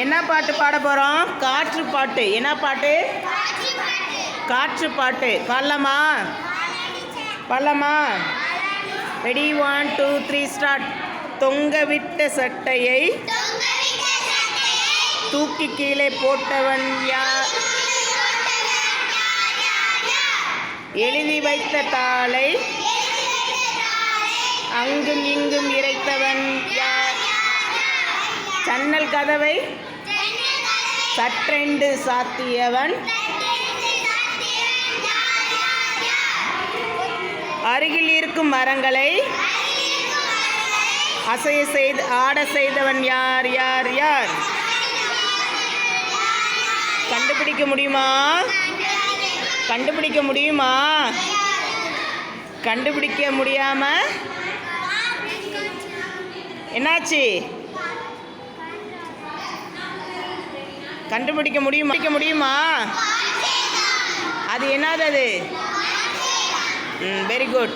என்ன பாட்டு பாட போகிறோம் காற்று பாட்டு. என்ன பாட்டு? காற்று பாட்டு. பாடலாமா? பாடலாமா? Ready one two three start தொங்க விட்ட சட்டையை தூக்கி கீழே போட்டவன் யார்? எழுதி வைத்த தாளை அங்கும் இங்கும் இறைத்தவன் யார்? சன்னல் கதவை சற்றெண்டு சாத்தியவன். அருகில் இருக்கும் மரங்களை அசைய செய்து ஆட செய்தவன் யார் யார் யார்? கண்டுபிடிக்க முடியுமா? கண்டுபிடிக்க முடியுமா? கண்டுபிடிக்க முடியாம? என்னாச்சு? கண்டுபிடிக்க முடியுமா? முடியுமா? அது என்னது அது? ம் வெரி குட்